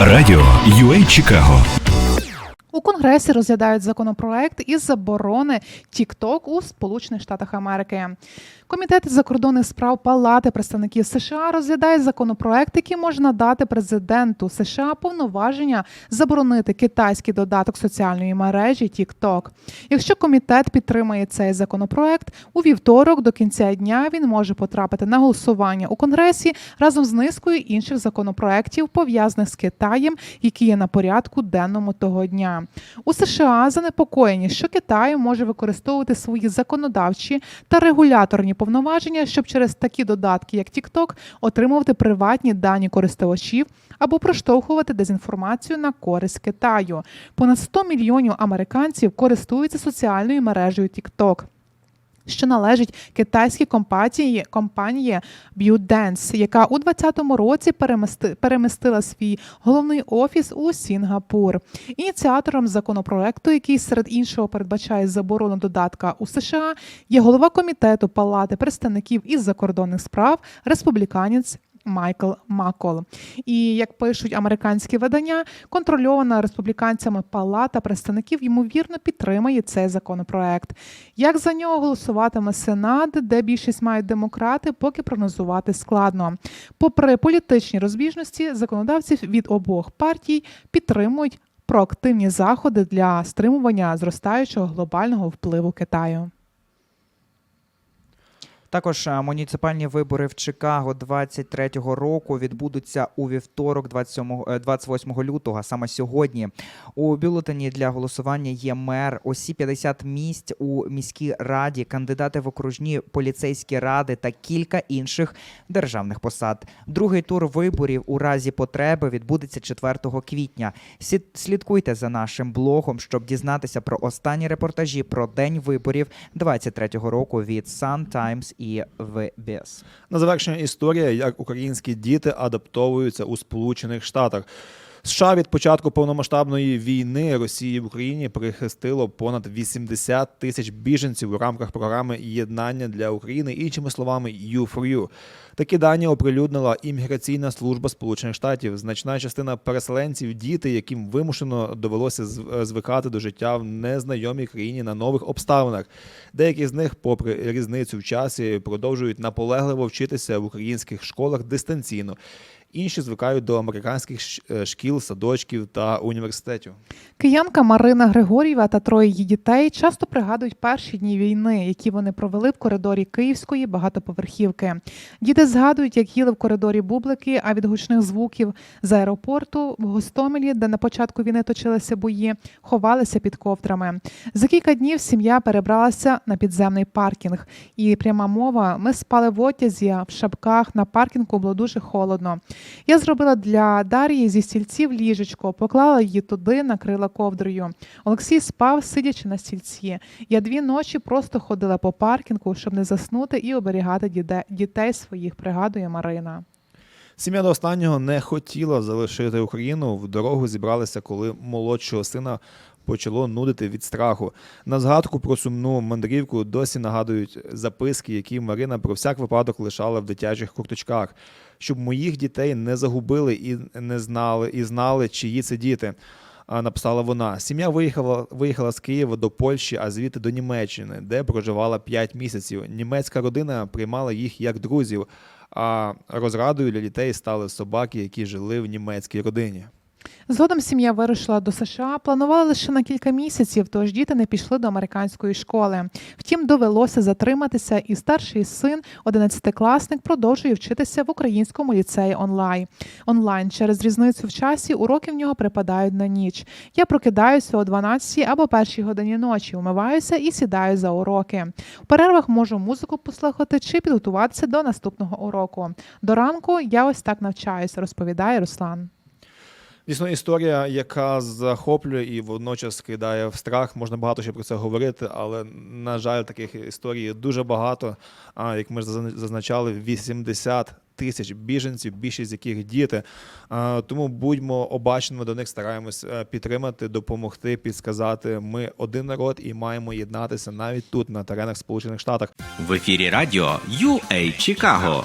Радіо UA Чикаго У Конгресі розглядають законопроект із заборони TikTok у Сполучених Штатах Америки. Комітет із закордонних справ Палати представників США розглядає законопроект, який може надати президенту США повноваження заборонити китайський додаток соціальної мережі TikTok. Якщо комітет підтримає цей законопроект, у вівторок до кінця дня він може потрапити на голосування у Конгресі разом з низкою інших законопроєктів, пов'язаних з Китаєм, які є на порядку денному того дня. У США занепокоєні, що Китай може використовувати свої законодавчі та регуляторні повноваження, щоб через такі додатки, як TikTok, отримувати приватні дані користувачів або проштовхувати дезінформацію на користь Китаю. Понад 100 мільйонів американців користуються соціальною мережею TikTok що належить китайській компанії, компанії ByteDance, яка у 2020 році перемести, перемістила свій головний офіс у Сінгапур. Ініціатором законопроекту, який серед іншого передбачає заборону додатка у США, є голова комітету Палати представників із закордонних справ, республіканець Майкл Макол. І як пишуть американські видання, контрольована республіканцями палата представників ймовірно підтримає цей законопроект. Як за нього голосуватиме Сенат, де більшість мають демократи, поки прогнозувати складно. Попри політичні розбіжності, законодавці від обох партій підтримують проактивні заходи для стримування зростаючого глобального впливу Китаю. Також е, муніципальні вибори в Чикаго 23-го року відбудуться у вівторок, 27, е, 28 лютого, саме сьогодні. У бюлетені для голосування є мер, усі 50 місць у міській раді, кандидати в окружні поліцейські ради та кілька інших державних посад. Другий тур виборів у разі потреби відбудеться 4 квітня. Слідкуйте за нашим блогом, щоб дізнатися про останні репортажі про день виборів 23-го року від Sun Times і VBS. На завершення історія, як українські діти адаптовуються у Сполучених Штатах. США від початку повномасштабної війни Росії в Україні прихистило понад 80 тисяч біженців у рамках програми єднання для України, іншими словами, U4U. Такі дані оприлюднила імміграційна служба Сполучених Штатів. Значна частина переселенців діти, яким вимушено довелося звикати до життя в незнайомій країні на нових обставинах. Деякі з них, попри різницю в часі, продовжують наполегливо вчитися в українських школах дистанційно. Інші звикають до американських е, шкіл, садочків та університетів. Киянка Марина Григорєва та троє її дітей часто пригадують перші дні війни, які вони провели в коридорі Київської багатоповерхівки. Діти згадують, як їли в коридорі бублики, а від гучних звуків з аеропорту в Гостомелі, де на початку війни точилися бої, ховалися під ковдрами. За кілька днів сім'я перебралася на підземний паркінг. І пряма мова: ми спали в отязі в шапках на паркінгу було дуже холодно. Я зробила для Дар'ї зі стільців ліжечко, поклала її туди, накрила ковдрою. Олексій спав, сидячи на стільці. Я дві ночі просто ходила по паркінгу, щоб не заснути і оберігати дітей своїх, пригадує Марина. Сім'я до останнього не хотіла залишити Україну. В дорогу зібралися, коли молодшого сина почало нудити від страху. На згадку про сумну мандрівку досі нагадують записки, які Марина про всяк випадок лишала в дитячих курточках, щоб моїх дітей не загубили і не знали, і знали, чиї це діти. Написала вона. Сім'я виїхала, виїхала з Києва до Польщі, а звідти до Німеччини, де проживала 5 місяців. Німецька родина приймала їх як друзів, а розрадою для дітей стали собаки, які жили в німецькій родині. Згодом сім'я вирушила до США, планували лише на кілька місяців, тож діти не пішли до американської школи. Втім, довелося затриматися, і старший син, 11-класник, продовжує вчитися в українському ліцеї онлайн. Онлайн через різницю в часі уроки в нього припадають на ніч. Я прокидаюся о 12 або першій годині ночі, умиваюся і сідаю за уроки. В перервах можу музику послухати чи підготуватися до наступного уроку. До ранку я ось так навчаюся, розповідає Руслан. Дійсно, історія, яка захоплює і водночас кидає в страх. Можна багато ще про це говорити, але на жаль, таких історій дуже багато. А як ми зазначали, 80 тисяч біженців, більшість з яких діти. Тому будьмо обачними до них, стараємось е, підтримати, допомогти, підсказати. Ми один народ і маємо єднатися навіть тут, на теренах Сполучених Штатів. В ефірі радіо UA Чикаго.